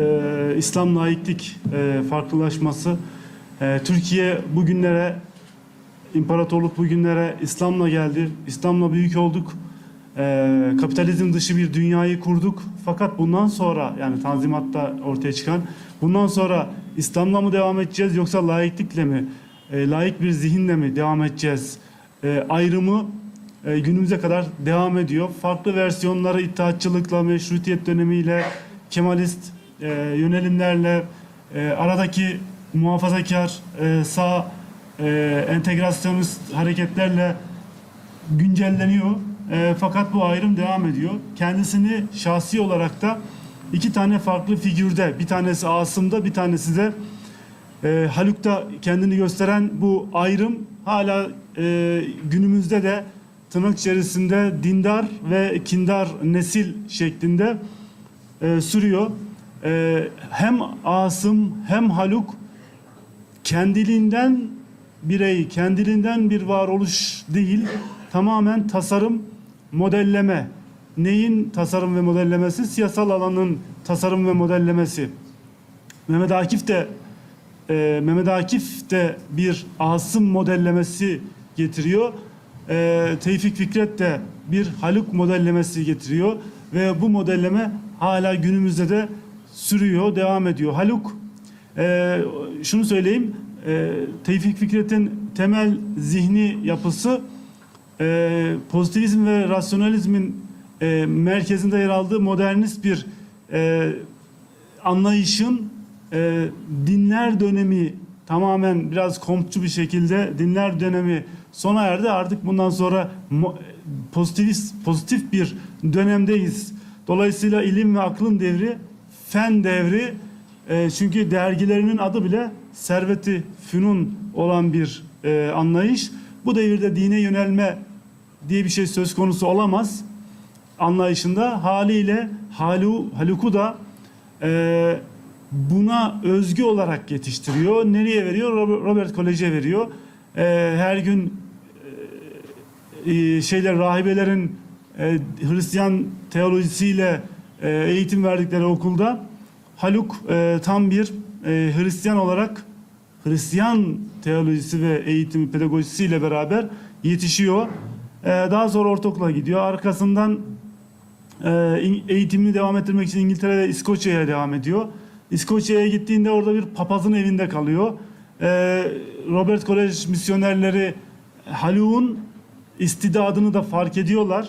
e, İslam laiklik e, farklılaşması. E, Türkiye bugünlere, imparatorluk bugünlere İslam'la geldi. İslam'la büyük olduk. E, kapitalizm dışı bir dünyayı kurduk. Fakat bundan sonra yani Tanzimat'ta ortaya çıkan bundan sonra İslam'la mı devam edeceğiz yoksa laiklikle mi? E, laik bir zihinle mi devam edeceğiz? E, ayrımı e, günümüze kadar devam ediyor. Farklı versiyonları ittihatçılıkla, meşrutiyet dönemiyle, Kemalist e, yönelimlerle, e, aradaki muhafazakar, e, sağ, e, entegrasyonist hareketlerle güncelleniyor. E, fakat bu ayrım devam ediyor. Kendisini şahsi olarak da iki tane farklı figürde, bir tanesi Asım'da, bir tanesi de e, Haluk'ta kendini gösteren bu ayrım hala e, günümüzde de tırnak içerisinde dindar ve kindar nesil şeklinde e, sürüyor. E, hem Asım hem Haluk kendiliğinden birey, kendiliğinden bir varoluş değil, tamamen tasarım, modelleme. Neyin tasarım ve modellemesi? Siyasal alanın tasarım ve modellemesi. Mehmet Akif de e, Mehmet Akif de bir Asım modellemesi getiriyor. E, Tevfik Fikret de bir Haluk modellemesi getiriyor ve bu modelleme hala günümüzde de sürüyor, devam ediyor. Haluk e, şunu söyleyeyim, e, Tevfik Fikret'in temel zihni yapısı e, pozitivizm ve rasyonalizmin e, merkezinde yer aldığı modernist bir e, anlayışın e, dinler dönemi tamamen biraz kompçu bir şekilde dinler dönemi sona erdi. Artık bundan sonra pozitivist pozitif bir dönemdeyiz. Dolayısıyla ilim ve aklın devri, fen devri e, çünkü dergilerinin adı bile serveti fünun olan bir e, anlayış. Bu devirde dine yönelme diye bir şey söz konusu olamaz anlayışında haliyle Halu, Haluk'u da e, buna özgü olarak yetiştiriyor. Nereye veriyor? Robert, Kolej'e veriyor. E, her gün e, e, şeyler rahibelerin e, Hristiyan teolojisiyle e, eğitim verdikleri okulda Haluk e, tam bir e, Hristiyan olarak Hristiyan teolojisi ve eğitimi pedagojisiyle beraber yetişiyor. E, daha sonra ortaokula gidiyor. Arkasından e, in- eğitimini devam ettirmek için İngiltere ve İskoçya'ya devam ediyor. İskoçya'ya gittiğinde orada bir papazın evinde kalıyor. E, Robert Kolej misyonerleri Haluk'un istidadını da fark ediyorlar.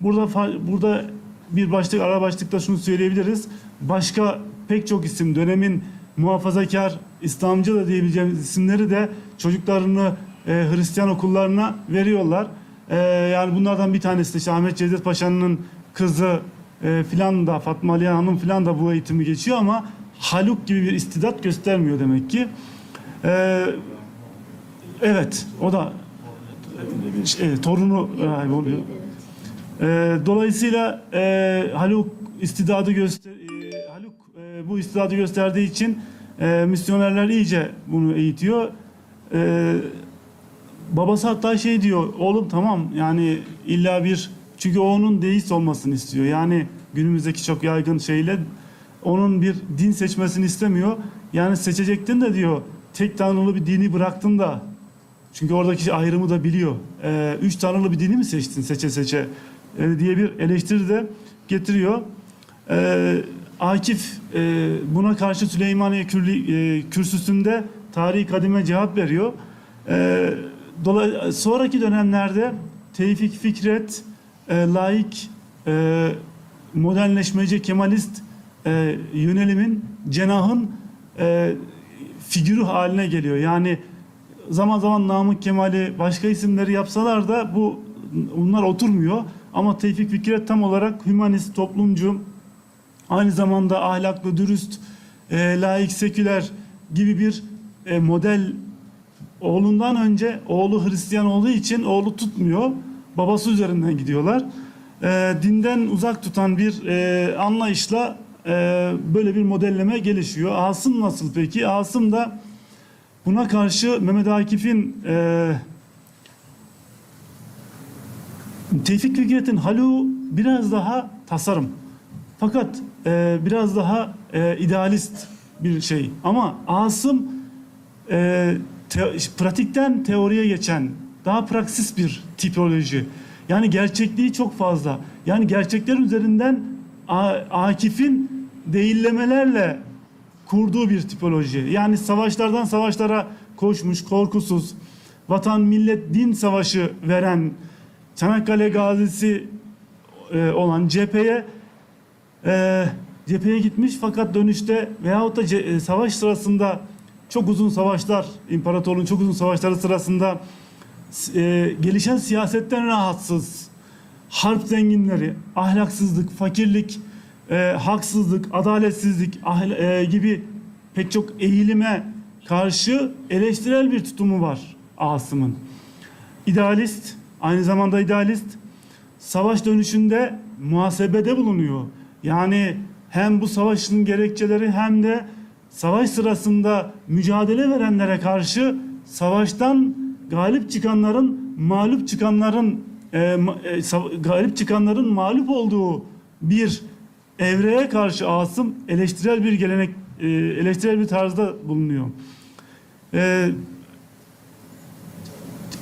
Burada burada bir başlık ara başlıkta şunu söyleyebiliriz. Başka pek çok isim dönemin muhafazakar İslamcı da diyebileceğimiz isimleri de çocuklarını e, Hristiyan okullarına veriyorlar. E, yani bunlardan bir tanesi de işte Ahmet Cevdet Paşa'nın kızı e, filan da Fatma Aliye Hanım filan da bu eğitimi geçiyor ama Haluk gibi bir istidat göstermiyor demek ki. E, evet o da e, torunu e, oluyor. Ee, dolayısıyla e, Haluk istidadı göster e, Haluk e, bu istidadı gösterdiği için e, misyonerler iyice bunu eğitiyor. E, babası hatta şey diyor, oğlum tamam yani illa bir çünkü onun deist olmasını istiyor. Yani günümüzdeki çok yaygın şeyle onun bir din seçmesini istemiyor. Yani seçecektin de diyor tek tanrılı bir dini bıraktın da çünkü oradaki ayrımı da biliyor. Ee, üç tanrılı bir dini mi seçtin seçe seçe e, diye bir eleştiri de getiriyor. Ee, Akif e, buna karşı Süleymaniye Kürli, e, kürsüsünde tarihi kadime cevap veriyor. Ee, dolay- sonraki dönemlerde Tevfik Fikret, e, laik, e, modernleşmeci, kemalist e, yönelimin, cenahın e, figürü haline geliyor. Yani zaman zaman Namık Kemal'i başka isimleri yapsalar da bu bunlar oturmuyor. Ama Tevfik Fikret tam olarak hümanist, toplumcu, aynı zamanda ahlaklı, dürüst, e, laik, seküler gibi bir e, model oğlundan önce oğlu Hristiyan olduğu için oğlu tutmuyor. Babası üzerinden gidiyorlar. E, dinden uzak tutan bir e, anlayışla e, böyle bir modelleme gelişiyor. Asım nasıl peki? Asım da Buna karşı Mehmet Akif'in e, Tevfik Fikret'in Halu biraz daha tasarım. Fakat e, biraz daha e, idealist bir şey. Ama Asım e, te- pratikten teoriye geçen daha praksis bir tipoloji. Yani gerçekliği çok fazla. Yani gerçeklerin üzerinden A- Akif'in değillemelerle kurduğu bir tipoloji. Yani savaşlardan savaşlara koşmuş, korkusuz, vatan, millet, din savaşı veren Çanakkale gazisi e, olan cepheye e, cepheye gitmiş fakat dönüşte veyahut da e, savaş sırasında çok uzun savaşlar, imparatorluğun çok uzun savaşları sırasında e, gelişen siyasetten rahatsız, harp zenginleri, ahlaksızlık, fakirlik, e, haksızlık, adaletsizlik e, gibi pek çok eğilime karşı eleştirel bir tutumu var Asım'ın. İdealist, aynı zamanda idealist, savaş dönüşünde muhasebede bulunuyor. Yani hem bu savaşın gerekçeleri hem de savaş sırasında mücadele verenlere karşı savaştan galip çıkanların mağlup çıkanların e, e, galip çıkanların mağlup olduğu bir evreye karşı Asım eleştirel bir gelenek e, eleştirel bir tarzda bulunuyor. E,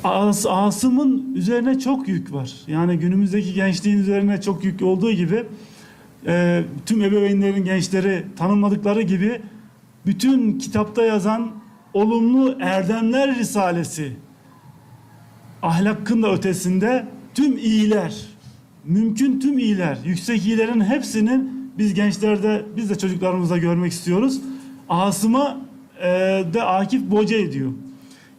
As, Asım'ın üzerine çok yük var. Yani günümüzdeki gençliğin üzerine çok yük olduğu gibi e, tüm ebeveynlerin gençleri tanımladıkları gibi bütün kitapta yazan olumlu erdemler risalesi ahlakın da ötesinde tüm iyiler mümkün tüm iyiler yüksek iyilerin hepsini biz gençlerde biz de çocuklarımızda görmek istiyoruz. Asım'a e, de Akif boca ediyor.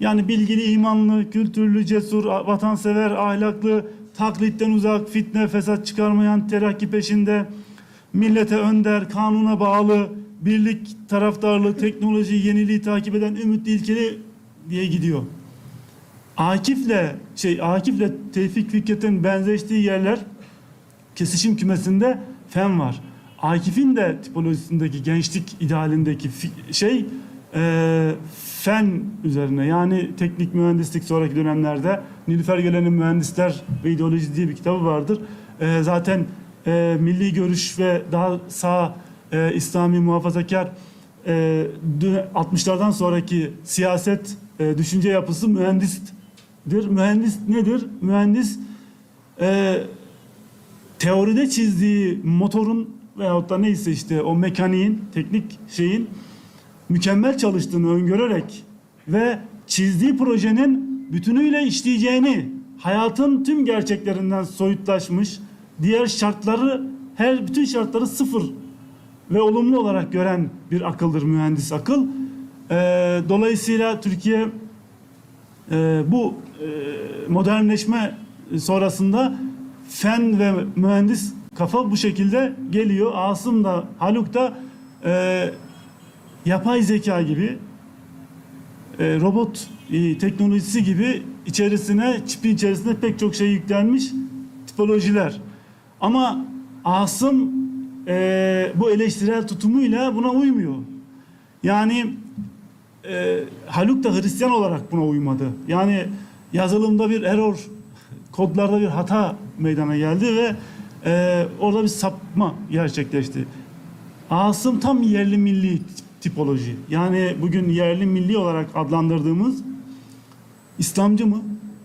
Yani bilgili, imanlı, kültürlü, cesur, vatansever, ahlaklı, taklitten uzak, fitne, fesat çıkarmayan, terakki peşinde, millete önder, kanuna bağlı, birlik taraftarlığı, teknoloji, yeniliği takip eden ümitli ilkeli diye gidiyor. Akif'le şey Akif'le Tevfik Fikret'in benzeştiği yerler kesişim kümesinde fen var. Akif'in de tipolojisindeki gençlik idealindeki şey e, fen üzerine yani teknik mühendislik sonraki dönemlerde Nilüfer Gölen'in Mühendisler ve İdeoloji diye bir kitabı vardır. E, zaten e, milli görüş ve daha sağ e, İslami muhafazakar e, dö- 60'lardan sonraki siyaset e, düşünce yapısı mühendistir. Mühendis nedir? Mühendis e, teoride çizdiği motorun veyahut da neyse işte o mekaniğin, teknik şeyin mükemmel çalıştığını öngörerek ve çizdiği projenin bütünüyle işleyeceğini, hayatın tüm gerçeklerinden soyutlaşmış, diğer şartları, her bütün şartları sıfır ve olumlu olarak gören bir akıldır mühendis akıl. Ee, dolayısıyla Türkiye e, bu e, modernleşme sonrasında fen ve mühendis kafa bu şekilde geliyor. Asım da Haluk da e, yapay zeka gibi e, robot e, teknolojisi gibi içerisine çipin içerisine pek çok şey yüklenmiş tipolojiler. Ama Asım e, bu eleştirel tutumuyla buna uymuyor. Yani e, Haluk da Hristiyan olarak buna uymadı. Yani yazılımda bir error, kodlarda bir hata meydana geldi ve e, orada bir sapma gerçekleşti. Asım tam yerli milli tipoloji. Yani bugün yerli milli olarak adlandırdığımız İslamcı mı,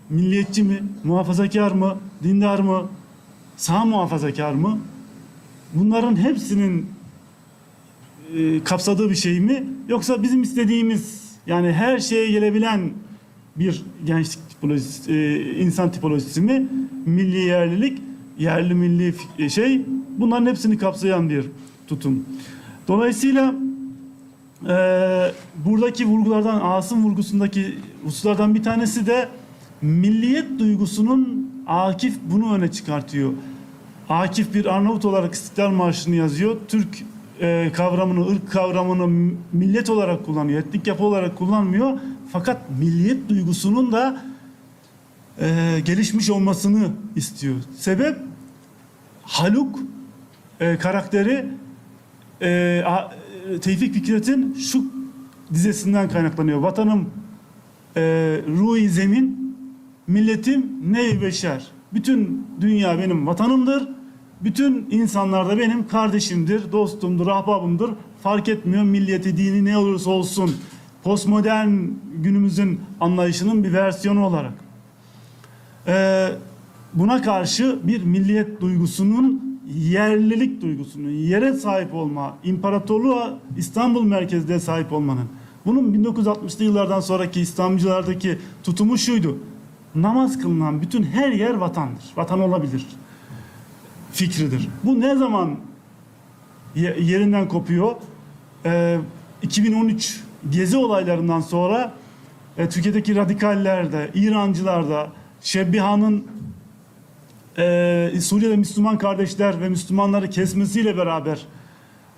milliyetçi mi, muhafazakar mı, dindar mı, sağ muhafazakar mı? Bunların hepsinin e, kapsadığı bir şey mi? Yoksa bizim istediğimiz yani her şeye gelebilen bir gençlik tipolojisi, e, insan tipolojisi mi? Milli yerlilik, yerli milli e, şey bunların hepsini kapsayan bir tutum. Dolayısıyla e, buradaki vurgulardan, Asım vurgusundaki hususlardan bir tanesi de milliyet duygusunun Akif bunu öne çıkartıyor. Akif bir Arnavut olarak İstiklal Marşı'nı yazıyor. Türk e, kavramını, ırk kavramını millet olarak kullanıyor. Etnik yapı olarak kullanmıyor. Fakat milliyet duygusunun da e, gelişmiş olmasını istiyor. Sebep Haluk e, karakteri e, a- Tevfik Fikret'in şu dizesinden kaynaklanıyor. Vatanım e, ruhi zemin, milletim nev beşer. Bütün dünya benim vatanımdır. bütün insanlar da benim kardeşimdir, dostumdur, ahbabımdır. Fark etmiyor milliyeti, dini ne olursa olsun. Postmodern günümüzün anlayışının bir versiyonu olarak. Ee, buna karşı bir milliyet duygusunun yerlilik duygusunun, yere sahip olma, imparatorluğa İstanbul merkezde sahip olmanın. Bunun 1960'lı yıllardan sonraki İslamcılardaki tutumu şuydu. Namaz kılınan bütün her yer vatandır. Vatan olabilir. Fikridir. Bu ne zaman ye- yerinden kopuyor? Ee, 2013 gezi olaylarından sonra e, Türkiye'deki radikaller de, İrancılar da, Şebbiha'nın e, Suriye'de Müslüman kardeşler ve Müslümanları kesmesiyle beraber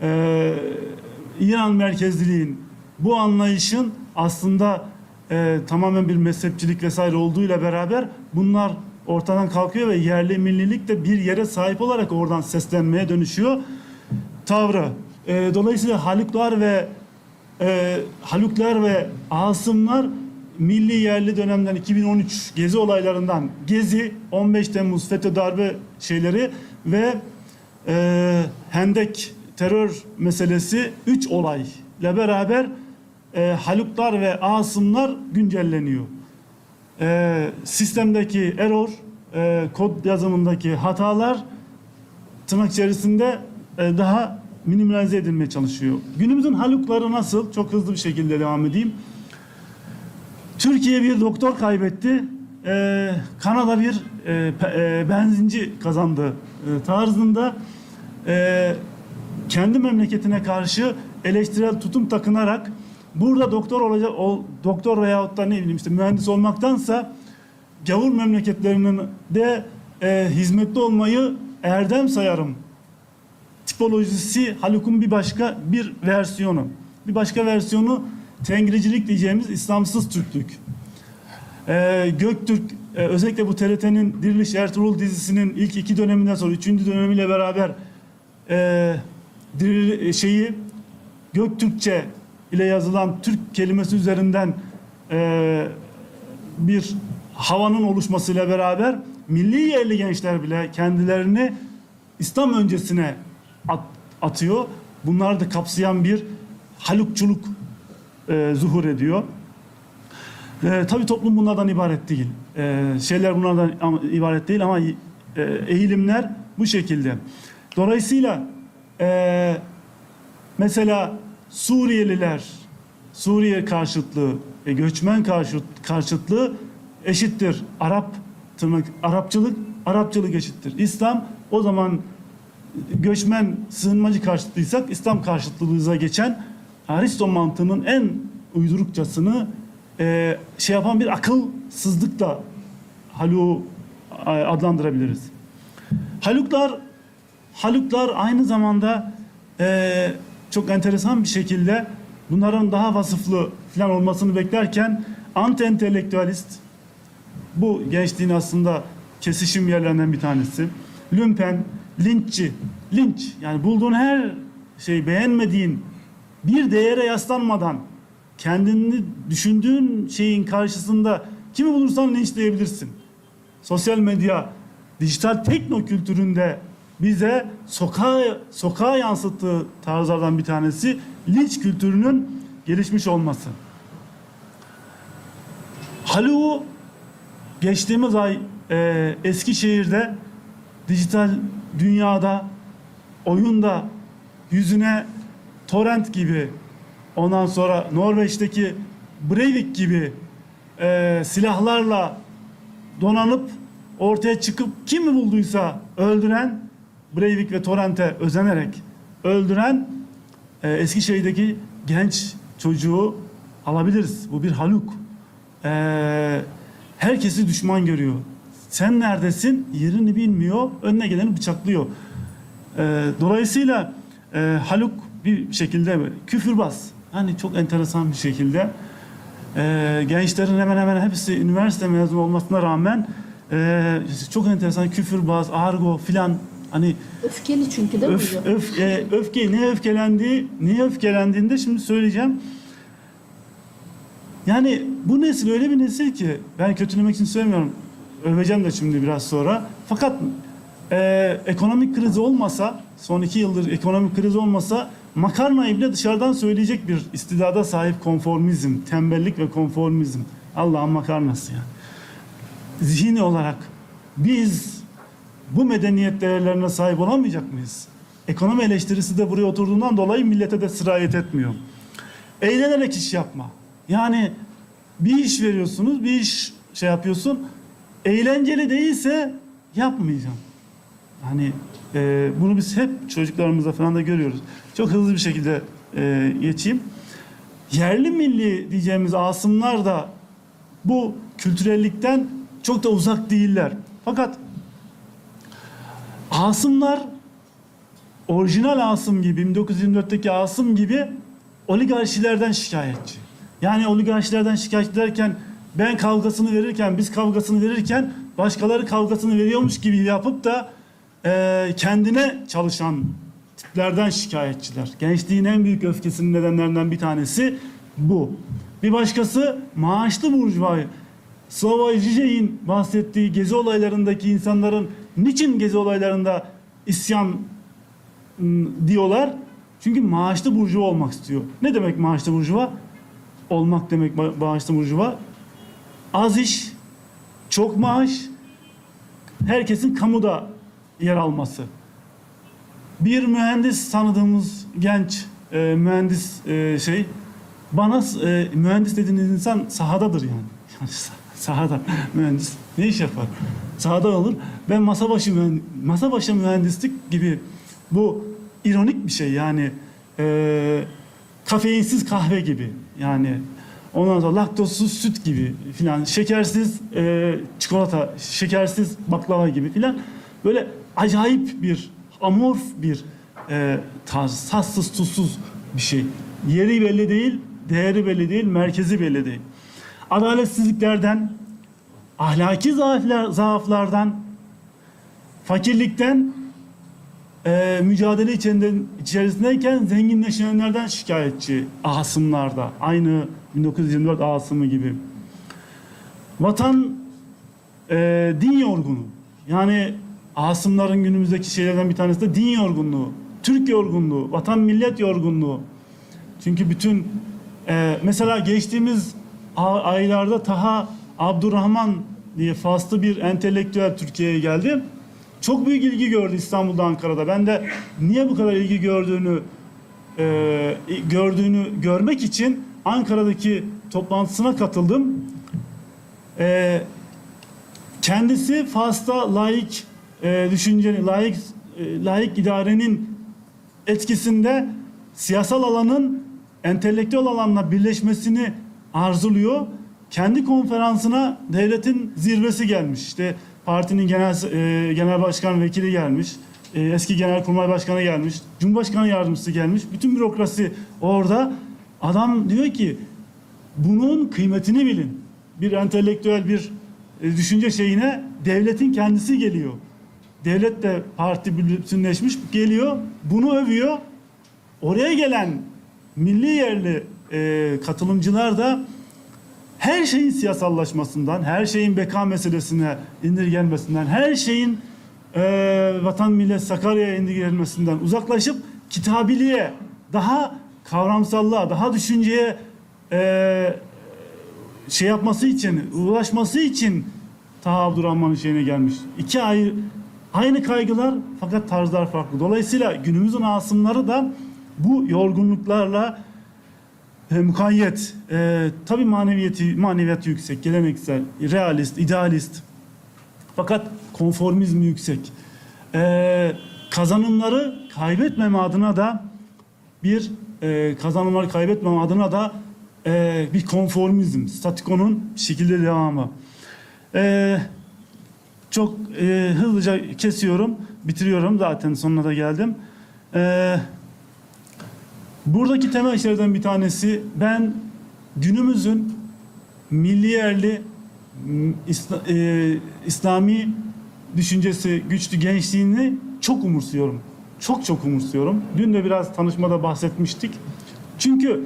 e, İran merkezliliğin bu anlayışın aslında e, tamamen bir mezhepçilik vesaire olduğuyla beraber bunlar ortadan kalkıyor ve yerli millilik de bir yere sahip olarak oradan seslenmeye dönüşüyor tavrı. E, dolayısıyla Haluklar ve e, Haluklar ve Asımlar milli yerli dönemden 2013 gezi olaylarından Gezi 15 Temmuz FETÖ darbe şeyleri ve e, Hendek terör meselesi 3 olay ile beraber e, Haluklar ve Asımlar güncelleniyor. E, sistemdeki error, e, kod yazımındaki hatalar tırnak içerisinde e, daha minimalize edilmeye çalışıyor. Günümüzün halukları nasıl? Çok hızlı bir şekilde devam edeyim. Türkiye bir doktor kaybetti. E, Kanada bir e, e, benzinci kazandı e, tarzında e, kendi memleketine karşı eleştirel tutum takınarak burada doktor olacak ol, doktor veyahut da ne bileyim işte mühendis olmaktansa gavur memleketlerinin de e, hizmetli olmayı erdem sayarım tipolojisi Haluk'un bir başka bir versiyonu. Bir başka versiyonu Tengricilik diyeceğimiz İslamsız Türklük. Ee, Göktürk e, özellikle bu TRT'nin Diriliş Ertuğrul dizisinin ilk iki döneminden sonra üçüncü dönemiyle beraber e, diril- şeyi Göktürkçe ile yazılan Türk kelimesi üzerinden e, bir havanın oluşmasıyla beraber milli yerli gençler bile kendilerini İslam öncesine at- atıyor. Bunları da kapsayan bir halukçuluk e, zuhur ediyor. E, tabii toplum bunlardan ibaret değil. E, şeyler bunlardan ibaret değil ama e, eğilimler bu şekilde. Dolayısıyla e, mesela Suriyeliler, Suriye karşıtlığı, e, göçmen karşıt, karşıtlığı eşittir. Arap tırnak, Arapçılık, Arapçılık eşittir. İslam o zaman göçmen sığınmacı karşıtlıysak İslam karşıtlığımıza geçen Aristo mantığının en uydurukçasını e, şey yapan bir akılsızlıkla Haluk'u e, adlandırabiliriz. Haluklar Haluklar aynı zamanda e, çok enteresan bir şekilde bunların daha vasıflı falan olmasını beklerken anti entelektüelist bu gençliğin aslında kesişim yerlerinden bir tanesi. Lümpen, linççi, linç yani bulduğun her şey beğenmediğin bir değere yaslanmadan kendini düşündüğün şeyin karşısında kimi bulursan linçleyebilirsin. Sosyal medya, dijital tekno kültüründe bize sokağa, sokağa yansıttığı tarzlardan bir tanesi linç kültürünün gelişmiş olması. Haluk'u geçtiğimiz ay e, Eskişehir'de dijital dünyada oyunda yüzüne torrent gibi ondan sonra Norveç'teki Breivik gibi e, silahlarla donanıp ortaya çıkıp kimi bulduysa öldüren Breivik ve Torrent'e özenerek öldüren e, Eskişehir'deki genç çocuğu alabiliriz. Bu bir Haluk. E, herkesi düşman görüyor. Sen neredesin? Yerini bilmiyor. Önüne geleni bıçaklıyor. E, dolayısıyla e, Haluk bir şekilde küfürbaz. Hani çok enteresan bir şekilde e, gençlerin hemen hemen hepsi üniversite mezunu olmasına rağmen e, çok enteresan küfürbaz, argo filan hani Öfkeli çünkü değil mi öf, hocam? öf, e, öfke ne öfkelendi, niye öfkelendiğinde şimdi söyleyeceğim. Yani bu nesil öyle bir nesil ki ben kötülemek için söylemiyorum. Öveceğim de şimdi biraz sonra. Fakat Ee, ekonomik kriz olmasa, son iki yıldır ekonomik kriz olmasa makarnayı bile dışarıdan söyleyecek bir istidada sahip konformizm, tembellik ve konformizm. Allah'ın makarnası ya. Zihni olarak biz bu medeniyet değerlerine sahip olamayacak mıyız? Ekonomi eleştirisi de buraya oturduğundan dolayı millete de sirayet etmiyor. Eğlenerek iş yapma. Yani bir iş veriyorsunuz, bir iş şey yapıyorsun. Eğlenceli değilse yapmayacağım. Hani e, bunu biz hep çocuklarımızda falan da görüyoruz. Çok hızlı bir şekilde e, geçeyim. Yerli milli diyeceğimiz asımlar da bu kültürellikten çok da uzak değiller. Fakat asımlar orijinal Asım gibi 1924'teki Asım gibi oligarşilerden şikayetçi. Yani oligarşilerden şikayetçi derken ben kavgasını verirken biz kavgasını verirken başkaları kavgasını veriyormuş gibi yapıp da eee, kendine çalışan tiplerden şikayetçiler. Gençliğin en büyük öfkesinin nedenlerinden bir tanesi bu. Bir başkası maaşlı burjuvayı. Slavoj Žižek'in bahsettiği gezi olaylarındaki insanların niçin gezi olaylarında isyan ım, diyorlar? Çünkü maaşlı burjuva olmak istiyor. Ne demek maaşlı burjuva? Olmak demek ma- maaşlı burjuva. Az iş, çok maaş, herkesin kamuda yer alması. Bir mühendis tanıdığımız genç e, mühendis e, şey bana e, mühendis dediğiniz insan sahadadır yani. Yani sah- sahada mühendis ne iş yapar? Sahada olur. Ben masa başı mühendis, masa başı mühendislik gibi bu ironik bir şey yani e, kafeinsiz kahve gibi yani ondan sonra laktozsuz süt gibi filan şekersiz e, çikolata şekersiz baklava gibi filan böyle acayip bir amorf bir e, tarz tatsız tuzsuz bir şey yeri belli değil değeri belli değil merkezi belli değil adaletsizliklerden ahlaki zaaflar, zaaflardan fakirlikten e, mücadele içinde, içerisindeyken zenginleşenlerden şikayetçi Asımlarda. Aynı 1924 Asımı gibi. Vatan e, din yorgunu. Yani Asımların günümüzdeki şeylerden bir tanesi de din yorgunluğu. Türk yorgunluğu, vatan millet yorgunluğu. Çünkü bütün e, mesela geçtiğimiz aylarda Taha Abdurrahman diye faslı bir entelektüel Türkiye'ye geldi. Çok büyük ilgi gördü İstanbul'da, Ankara'da. Ben de niye bu kadar ilgi gördüğünü e, gördüğünü görmek için Ankara'daki toplantısına katıldım. E, kendisi Fas'ta laik e, düşüncenin, laik e, laik idarenin etkisinde siyasal alanın entelektüel alanla birleşmesini arzuluyor. Kendi konferansına devletin zirvesi gelmiş. İşte partinin genel e, genel başkan vekili gelmiş. E, eski genelkurmay başkanı gelmiş. Cumhurbaşkanı yardımcısı gelmiş. Bütün bürokrasi orada. Bütün diyor ki bunun kıymetini bilin. Bir entelektüel bir e, düşünce şeyine devletin kendisi geliyor. Devlet de parti bütünleşmiş geliyor. Bunu övüyor. Oraya gelen milli yerli e, katılımcılar da her şeyin siyasallaşmasından, her şeyin beka meselesine indirgenmesinden, her şeyin e, vatan millet Sakarya'ya indirgenmesinden uzaklaşıp kitabiliğe, daha kavramsallığa, daha düşünceye e, şey yapması için, ulaşması için Taha Abdurrahman'ın şeyine gelmiş. İki ayrı, aynı kaygılar fakat tarzlar farklı. Dolayısıyla günümüzün asımları da bu yorgunluklarla e, mukayyet. E, tabii maneviyeti, maneviyatı yüksek, geleneksel, realist, idealist. Fakat konformizmi yüksek. E, kazanımları kaybetmeme adına da bir e, kazanımları kaybetmeme adına da e, bir konformizm, statikonun şekilde devamı. E, çok e, hızlıca kesiyorum, bitiriyorum zaten sonuna da geldim. E, buradaki temel şeylerden bir tanesi ben günümüzün milli yerli İsla- e, İslami düşüncesi güçlü gençliğini çok umursuyorum. Çok çok umursuyorum. Dün de biraz tanışmada bahsetmiştik. Çünkü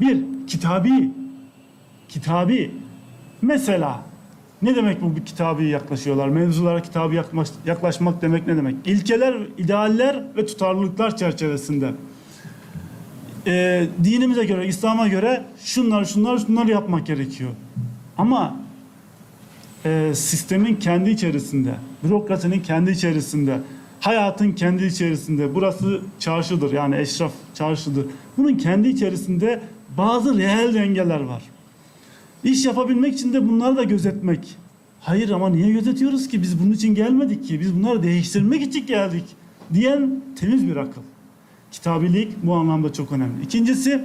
bir kitabi kitabi mesela Ne demek bu kitabı yaklaşıyorlar? Mevzulara kitabı yaklaş- yaklaşmak demek ne demek? İlkeler, idealler ve tutarlılıklar çerçevesinde. Ee, dinimize göre, İslam'a göre şunlar, şunlar, şunlar yapmak gerekiyor. Ama e, sistemin kendi içerisinde, bürokrasinin kendi içerisinde, hayatın kendi içerisinde, burası çarşıdır yani eşraf çarşıdır. Bunun kendi içerisinde bazı reel dengeler var. İş yapabilmek için de bunları da gözetmek. Hayır ama niye gözetiyoruz ki? Biz bunun için gelmedik ki. Biz bunları değiştirmek için geldik. Diyen temiz bir akıl. Kitabilik bu anlamda çok önemli. İkincisi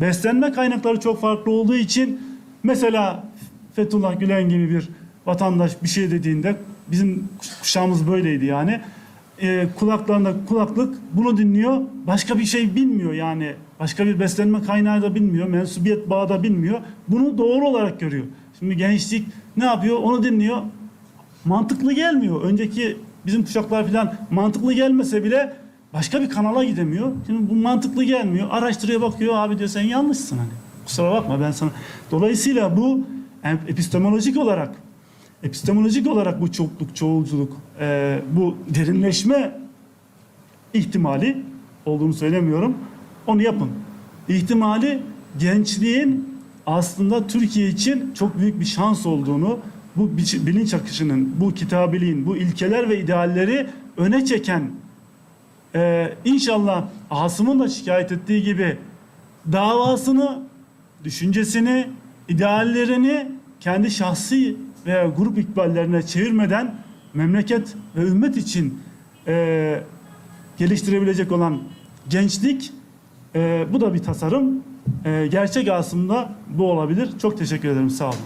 beslenme kaynakları çok farklı olduğu için mesela Fethullah Gülen gibi bir vatandaş bir şey dediğinde bizim kuşağımız böyleydi yani. Ee, kulaklarında kulaklık bunu dinliyor. Başka bir şey bilmiyor yani. Başka bir beslenme kaynağı da bilmiyor. Mensubiyet bağı da bilmiyor. Bunu doğru olarak görüyor. Şimdi gençlik ne yapıyor? Onu dinliyor. Mantıklı gelmiyor. Önceki bizim kuşaklar falan mantıklı gelmese bile başka bir kanala gidemiyor. Şimdi bu mantıklı gelmiyor. Araştırıyor bakıyor abi diyor sen yanlışsın hani. Kusura bakma ben sana. Dolayısıyla bu epistemolojik olarak epistemolojik olarak bu çokluk, çoğulculuk, e, bu derinleşme ihtimali olduğunu söylemiyorum. Onu yapın. İhtimali gençliğin aslında Türkiye için çok büyük bir şans olduğunu, bu bilinç akışının, bu kitabiliğin, bu ilkeler ve idealleri öne çeken e, inşallah Asım'ın da şikayet ettiği gibi davasını, düşüncesini, ideallerini kendi şahsi veya grup ikballerine çevirmeden memleket ve ümmet için e, geliştirebilecek olan gençlik e, bu da bir tasarım. E, gerçek aslında bu olabilir. Çok teşekkür ederim. Sağ olun.